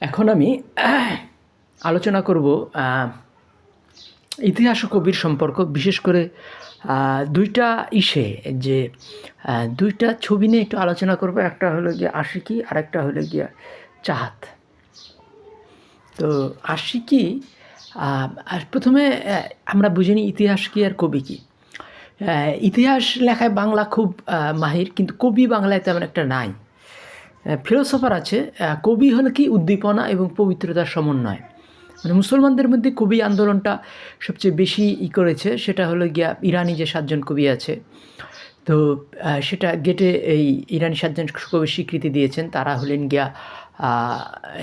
এখন আমি আলোচনা করব ইতিহাস ও কবির সম্পর্ক, বিশেষ করে দুইটা ইসে, যে দুইটা ছবি নিয়ে একটু আলোচনা করব, একটা হলো গিয়ে আশিকি আর একটা হলো গিয়ে চাহাত তো আশিকি প্রথমে আমরা বুঝে নিই ইতিহাস কি আর কবি কি। ইতিহাস লেখায় বাংলা খুব মাহির, কিন্তু কবি বাংলায় তেমন একটা নাই। ফিলোসফার আছে কবি হলো কি উদ্দীপনা এবং পবিত্রতার সমন্বয়। মানে মুসলমানদের মধ্যে কবি আন্দোলনটা সবচেয়ে বেশি ই করেছে, সেটা হলো গিয়া ইরানি যে সাতজন কবি আছে। তো সেটা গেটে এই ইরানি সাতজন কবি স্বীকৃতি দিয়েছেন, তারা হলেন গিয়া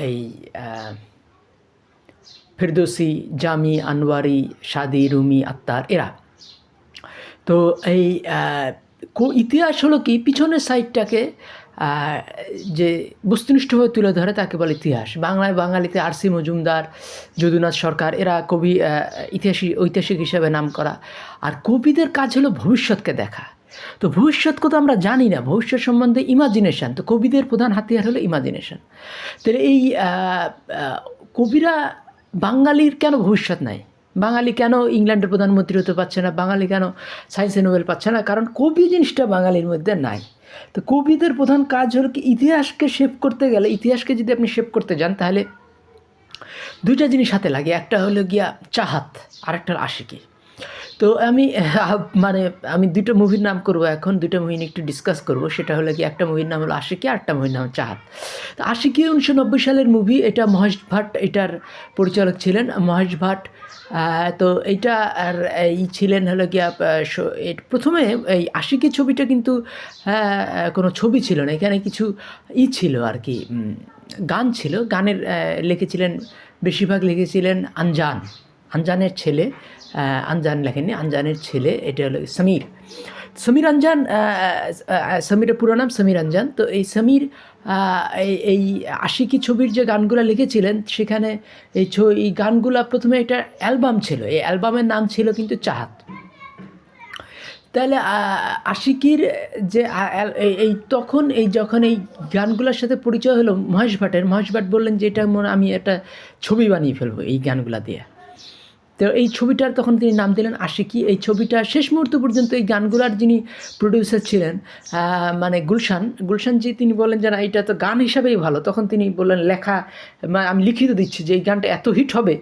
এই ফেরদৌসি, জামি আনোয়ারি সাদি, রুমি আত্মার এরা। তো এই ইতিহাস হলো কি? পিছনের সাইডটাকে যে বস্তুনিষ্ঠভাবে তুলে ধরে তাকে বলে ইতিহাস। বাংলায় বাঙালিতে আর সি মজুমদার, যদুনাথ সরকার, এরা কবি ইতিহাসী, ঐতিহাসিক হিসাবে নাম করা। আর কবিদের কাজ হলো ভবিষ্যৎকে দেখা। তো ভবিষ্যৎ কথা আমরা জানি না, ভবিষ্যৎ সম্বন্ধে ইমাজিনেশান তো কবিদের প্রধান হাতিয়ার হলো ইমাজিনেশান তাহলে এই কবিরা বাঙালির কেন ভবিষ্যৎ নাই? বাঙালি কেন ইংল্যান্ডের প্রধানমন্ত্রী হতে পারছে না? বাঙালি কেন সায়েন্সে নোবেল পাচ্ছে না? কারণ কবি জিনিসটা বাঙালির মধ্যে নাই। তো কবিদের প্রধান কাজ হলো কি, ইতিহাসকে শেপ করতে গেলে, ইতিহাসকে যদি আপনি শেপ করতে যান, তাহলে দুইটা জিনিস হাতে লাগে। একটা হলো গিয়া চাহাত আর একটা আশিকি। তো আমি মানে আমি দুটো মুভির নাম করব এখন দুটো মুভি নিয়ে একটু ডিসকাস করব। সেটা হলো কি একটা মুভির নাম হলো আশিকি একটা মুভির নাম চাহাত তো আশিকি উনিশশো নব্বই সালের মুভি এটা মহেশ ভাট এটার পরিচালক ছিলেন। মহেশ ভাট তো এইটা আর এই ছিলেন হলো এর প্রথমে এই আশিকি ছবিটা কিন্তু হ্যাঁ, কোনো ছবি ছিল না। এখানে কিছু ই ছিল আর কি গান ছিল। গানের লিখেছিলেন বেশিরভাগ লিখেছিলেন আনজান। আনজানের ছেলে আনজান লেখেননি। আনজানের ছেলে, এটা হলো সমীর। সমীর আনজান সমীরের পুরো নাম সমীর আনজান। তো এই সমীর এই আশিকি ছবির যে গানগুলো লিখেছিলেন, সেখানে এই এই গানগুলো প্রথমে একটা অ্যালবাম ছিল। এই অ্যালবামের নাম ছিল কিন্তু চাহাত তাহলে আশিকির যে এই তখন এই যখন এই গানগুলোর সাথে পরিচয় হলো মহেশ ভাটের, মহেশ ভাট বললেন যে এটা মনে আমি একটা ছবি বানিয়ে ফেলব এই গানগুলা দিয়ে। তো এই ছবিটার তখন তিনি নাম দিলেন আশিকি। এই ছবিটা শেষ মুহূর্ত পর্যন্ত এই গানগুলার যিনি প্রডিউসার ছিলেন মানে গুলশান, গুলশানজি তিনি বলেন যে, না, এটা তো গান হিসাবেই ভালো। তখন তিনি বললেন, লেখা আমি লিখিত দিচ্ছি যে, এই গানটা এত হিট হবে।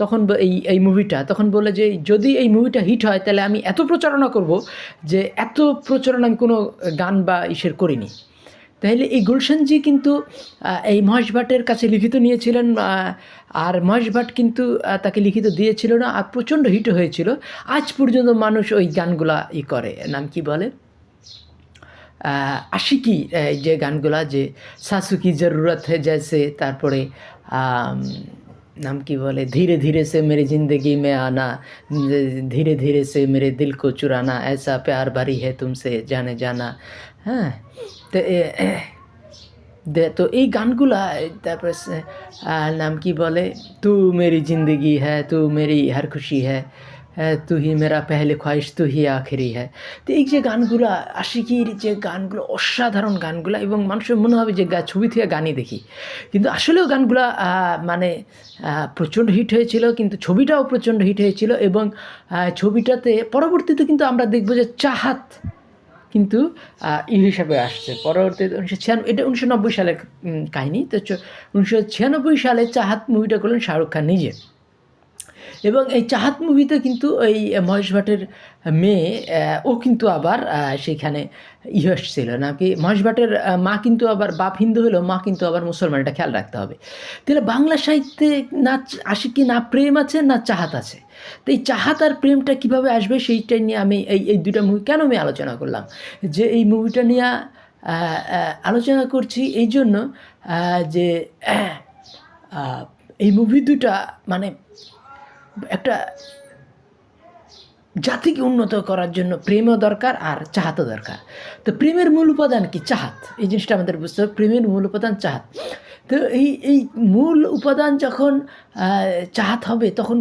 তখন এই এই মুভিটা তখন বলে যে, যদি এই মুভিটা হিট হয়, তাহলে আমি এত প্রচারণা করব যে, এত প্রচারণা আমি কোনো গান বা ইসের করিনি। তাহলে এই গুলশানজি কিন্তু আহ, এই মহেশ ভাটের কাছে লিখিত নিয়েছিলেন আহ, আর মহেশ ভাট কিন্তু আহ, তাকে লিখিত দিয়েছিল না আর প্রচণ্ড হিট হয়েছিল আজ পর্যন্ত মানুষ ওই গানগুলা ই করে নাম কি বলে আহ, আশিকি এই যে গানগুলা যে শাশু কি জরুরত है जैसे তারপরে আম, নাম কি বলে ধীরে ধীরে সে মেরে জিন্দগি মে আনা ধীরে ধীরে সে মেরে দিল কো চুরানা ऐसा प्यार भरी है तुमसे जाने जाना হ্যাঁ তো তো এই গানগুলা, তারপরে নাম কি বলে? তু মেরি জিন্দগি হ্যাঁ তু মেরি হর খুশি হ্যাঁ হ্যাঁ তু হি মেরা পেহলে খ্বাহিশ, তু হি আখেরি হ্যাঁ তো এই যে গানগুলা, আশিকির যে গানগুলো, অসাধারণ গানগুলা, এবং মানুষের মনে হবে যে ছবি থেকে গানই দেখি। কিন্তু আসলেও গানগুলা মানে প্রচণ্ড হিট হয়েছিল, কিন্তু ছবিটাও প্রচণ্ড হিট হয়েছিল, এবং ছবিটাতে পরবর্তীতে কিন্তু আমরা দেখব যে চাহাত কিন্তু ই হিসাবে আসছে। পরবর্তী উনিশশো ছিয়ানব্বই এটা উনিশশো নব্বই সালের কাহিনী। তো উনিশশো ছিয়ানব্বই সালে চাহাত মুভিটা করলেন শাহরুখ খান নিজে। এবং এই চাহাত মুভিতে কিন্তু এই মহেশ ভাটের মেয়ে ও কিন্তু আবার সেখানে ইয়ে এসেছিল নাকি মহেশ ভাটের মা কিন্তু আবার বাপ হিন্দু হলেও মা কিন্তু আবার মুসলমান, এটা খেয়াল রাখতে হবে। তাহলে বাংলা সাহিত্যে না আসে কি না প্রেম আছে, না চাহাত আছে? তো এই চাহাত আর প্রেমটা কীভাবে আসবে সেইটা নিয়ে আমি এই এই দুটা মুভি কেন আমি আলোচনা করলাম? যে এই মুভিটা নিয়ে আলোচনা করছি এই জন্য যে এই মুভি দুটা মানে একটা জাতিকে উন্নত করার জন্য প্রেমও দরকার আর চাহাতও দরকার। তো প্রেমের মূল উপাদান কি? চাহাত। এই জিনিসটা আমাদের বুঝতে হবে। প্রেমের মূল উপাদান চাহাত। তো এই এই মূল উপাদান যখন চাহাত হবে, তখন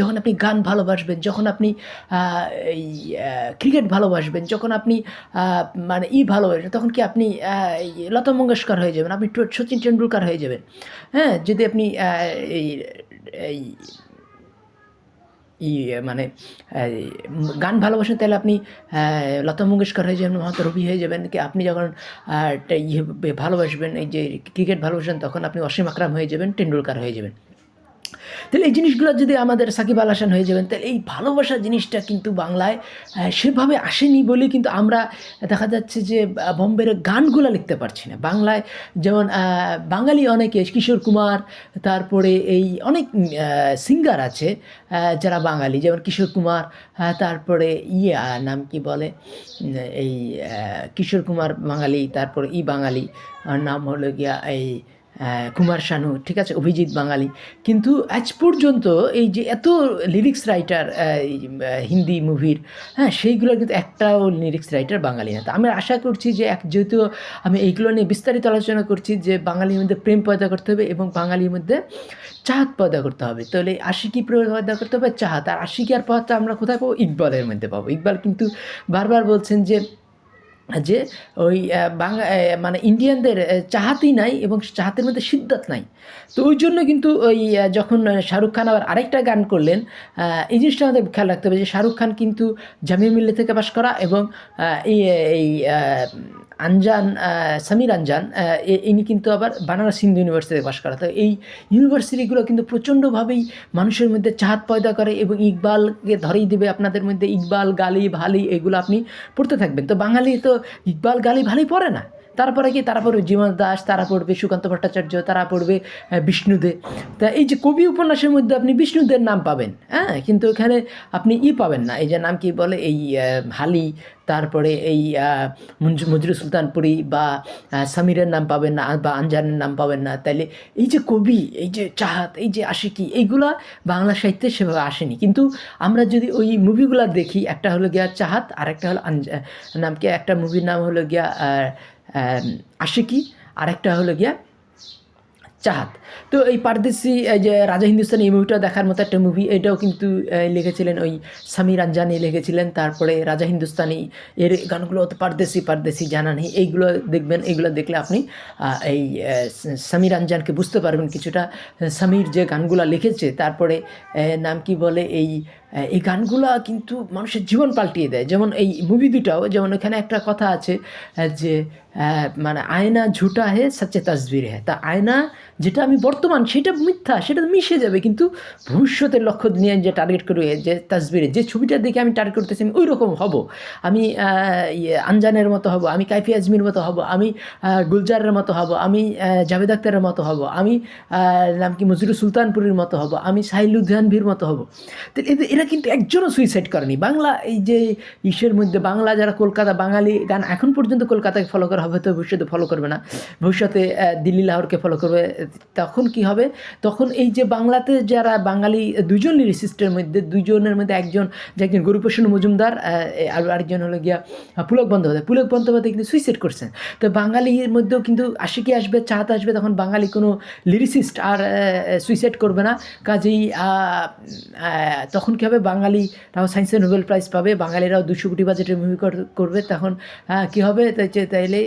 যখন আপনি গান ভালোবাসবেন, যখন আপনি এই ক্রিকেট ভালোবাসবেন, যখন আপনি মানে ই ভালোবাসবেন, তখন কি আপনি লতা মঙ্গেশকর হয়ে যাবেন, আপনি সচিন টেন্ডুলকার হয়ে যাবেন। হ্যাঁ যদি আপনি এই ই মানে গান ভালোবাসেন তাহলে আপনি লতা মঙ্গেশকর হয়ে যাবেন মহাত রবি হয়ে যাবেন, কি আপনি যখন ইয়ে ভালোবাসবেন, এই যে ক্রিকেট ভালোবাসেন, তখন আপনি অসীম আকরাম হয়ে যাবেন, টেন্ডুলকার হয়ে যাবেন। তাহলে এই জিনিসগুলো যদি আমাদের সাকিব আল হাসান হয়ে যাবেন, তাহলে এই ভালোবাসা জিনিসটা কিন্তু বাংলায় সেভাবে আসেনি বলে কিন্তু আমরা দেখা যাচ্ছে যে বম্বের গানগুলো লিখতে পারছি না। বাংলায় যেমন বাঙালি অনেকে, কিশোর কুমার, তারপরে এই অনেক সিঙ্গার আছে যারা বাঙালি, যেমন কিশোর কুমার তারপরে ইয়ে নাম কি বলে এই কিশোর কুমার বাঙালি, তারপরে ই বাঙালি নাম হলো গিয়া এই কুমার শানু, ঠিক আছে? অভিজিৎ বাঙালি। কিন্তু আজ পর্যন্ত এই যে এত লিরিক্স রাইটার হিন্দি মুভির হ্যাঁ সেইগুলোর কিন্তু একটাও লিরিক্স রাইটার বাঙালি না। আমি আশা করছি যে এক, যেহেতু আমি এইগুলো নিয়ে বিস্তারিত আলোচনা করছি যে বাঙালির মধ্যে প্রেম পয়দা করতে হবে এবং বাঙালির মধ্যে চাহাত পয়দা করতে হবে। তাহলে আশিকি পয়দা করতে হবে, চাহাত। আর আশিকি আর পথটা আমরা কোথায় পাবো? ইকবালের মধ্যে পাবো। ইকবাল কিন্তু বারবার বলছেন যে যে ওই বাংলা মানে ইন্ডিয়ানদের চাহাতেই নাই এবং চাহাতের মধ্যে সিদ্ধাত নাই। তো ওই জন্য কিন্তু ওই যখন শাহরুখ খান আবার আরেকটা গান করলেন এই জিনিসটা আমাদের খেয়াল রাখতে হবে যে শাহরুখ খান কিন্তু জামিয়া মিল্লে থেকে পাশ করা এবং এই আনজান সামির আনজান ইনি কিন্তু আবার বানারস হিন্দু ইউনিভার্সিটিতে বাস করা তো এই ইউনিভার্সিটিগুলো কিন্তু প্রচণ্ডভাবেই মানুষের মধ্যে চাহাত পয়দা করে এবং ইকবালকে ধরেই দেবে আপনাদের মধ্যে ইকবাল গালি ভালি এগুলো আপনি পড়তে থাকবেন। তো বাঙালি তো ইকবাল গালি ভালি পড়ে না। তারপরে কি? তারা পড়বে জীবন দাস তারা পড়বে সুকান্ত ভট্টাচার্য তারা পড়বে আহ, বিষ্ণুদে। তা এই যে কবি উপন্যাসের মধ্যে আপনি বিষ্ণুদের নাম পাবেন হ্যাঁ? কিন্তু এখানে আপনি ই পাবেন না। এই যে নাম কি বলে? এই হালি তারপরে এই মজরু সুলতানপুরি বা সামিরের নাম পাবেন না বা আনজানের নাম পাবেন না। তাইলে এই যে কবি এই যে চাহাত এই যে আশিকি এইগুলা বাংলা সাহিত্যে সেভাবে আসেনি। কিন্তু আমরা যদি ওই মুভিগুলো দেখি একটা হলো গিয়া চাহাত আর একটা হলো আনজা নাম কি? একটা মুভির নাম হলো গিয়া আশিকি, আরেকটা হলো গিয়া চাহাত। তো এই পারদেশি যে রাজা হিন্দুস্তানি এই মুভিটা দেখার মতো একটা মুভি এটাও কিন্তু লিখেছিলেন ওই সামির আনজানি লিখেছিলেন, তারপরে রাজা হিন্দুস্তানি এর গানগুলো তো পারদেশি পারদেশি জানা নেই, এইগুলো দেখবেন, এইগুলো দেখলে আপনি এই সামির আনজানকে বুঝতে পারবেন কিছুটা। সামির যে গানগুলো লিখেছে, তারপরে নাম কি বলে, এই এই গানগুলো কিন্তু মানুষের জীবন পাল্টিয়ে দেয়। যেমন এই মুভি দুটাও যেমন এখানে একটা কথা আছে যে মানে আয়না ঝুটা হে সচ্চে তসবির হে। তা আয়না যেটা আমি বর্তমান সেটা মিথ্যা সেটা মিশে যাবে কিন্তু ভবিষ্যতের লক্ষ্য নিয়ে যে টার্গেট করে যে তসবিরে যে ছবিটা দেখে আমি টার্গেট করতেছি আমি ওই রকম হব। আমি ইয়ে, আনজানের মতো হব আমি কাইফি আজমির মতো হব আমি গুলজারের মতো হব আমি জাভেদ আক্তারের মতো হব আমি নাম কি মজরুল সুলতানপুরের মতো হব আমি সাহিলুদ্দানভীর মতো হব। তো এদের- এরা কিন্তু একজনও সুইসাইড করেনি। বাংলা এই যে ইসের মধ্যে বাংলা যারা কলকাতা বাঙালি গান এখন পর্যন্ত কলকাতাকে ফলো করা হবে, তো ভবিষ্যতে ফলো করবে না। ভবিষ্যতে দিল্লি, লাহোরকে ফলো করবে, তখন কি হবে? তখন এই যে বাংলাতে যারা বাঙালি দুজন লিরিসিস্টের মধ্যে দুজনের মধ্যে একজন, যে একজন গরিপ্রসন্ন মজুমদার আর আরেকজন হলো গিয়া পুলক বন্দ্যোপাধ্যায়। পুলক বন্দ্যোপাধ্যায় কিন্তু সুইসাইড করছেন। তো বাঙালির মধ্যেও কিন্তু আশিকি আসবে, চাঁদ আসবে, তখন বাঙালি কোনো লিরিসিস্ট আর সুইসাইড করবে না। কাজেই তখন কী বাঙালিরাও সায়েন্সে নোবেল প্রাইজ পাবে, বাঙালিরাও দুশো কোটি বাজেটের মুভি করবে, তখন কি হবে? তাইলে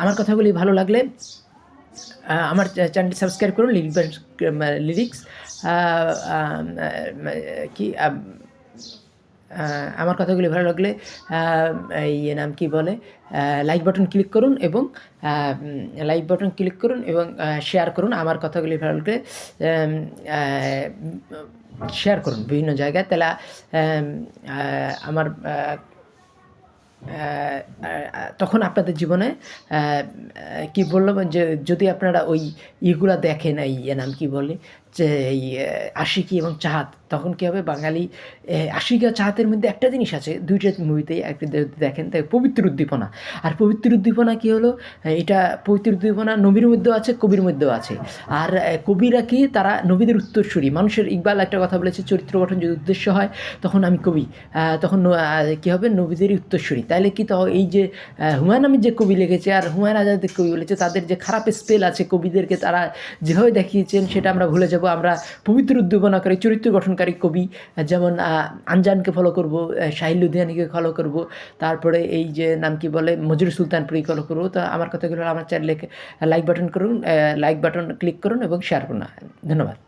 আমার কথাগুলি ভালো লাগলে আমার চ্যানেলটি সাবস্ক্রাইব করুন লিরিক্স লিরিক্স কি আমার কথাগুলি ভালো লাগলে এই নাম কি বলে লাইক বাটন ক্লিক করুন এবং লাইক বাটন ক্লিক করুন এবং শেয়ার করুন। আমার কথাগুলি ভালো লাগলে শেয়ার করুন বিভিন্ন জায়গায়। তাহলে আমার তখন আপনাদের জীবনে কি বললাম যে, যদি আপনারা ওই ইগুলা দেখেন, এই ইয়ে নাম কি বলে এই আশিকি এবং চাহাত, তখন কী হবে? বাঙালি আশিকি আর চাহাতের মধ্যে একটা জিনিস আছে, দুইটা মুভিতেই একটা দেখেন তাই পবিত্র উদ্দীপনা। আর পবিত্র উদ্দীপনা কী হলো? এটা পবিত্র উদ্দীপনা নবীর মধ্যেও আছে, কবির মধ্যেও আছে। আর কবিরা কি? তারা নবীদের উত্তরসূরি। মানুষের ইকবাল একটা কথা বলেছে, চরিত্র গঠন যদি উদ্দেশ্য হয়, তখন আমি কবি। তখন কী হবে? নবীদেরই উত্তরসূরি। তাইলে কি তো এই যে হুমায়ুন আহমেদ যে কবি লিখেছে আর হুমায়ুন আজাদের কবি বলেছে, তাদের যে খারাপ স্পেল আছে কবিদেরকে তারা যেভাবে দেখিয়েছেন, সেটা আমরা ভুলে যাব। আমরা পবিত্র উদ্দীপনাকারী চরিত্র গঠনকারী কবি যেমন আনজানকে ফলো করব শাহিল লুধিয়ানিকে ফলো করব, তারপরে এই যে নাম কি বলে, মজুর সুলতানপুরি ফলো করব। তো আমার কথাগুলো আমার চ্যানেলে লাইক বাটন করুন লাইক বাটন ক্লিক করুন এবং শেয়ার করুন। ধন্যবাদ।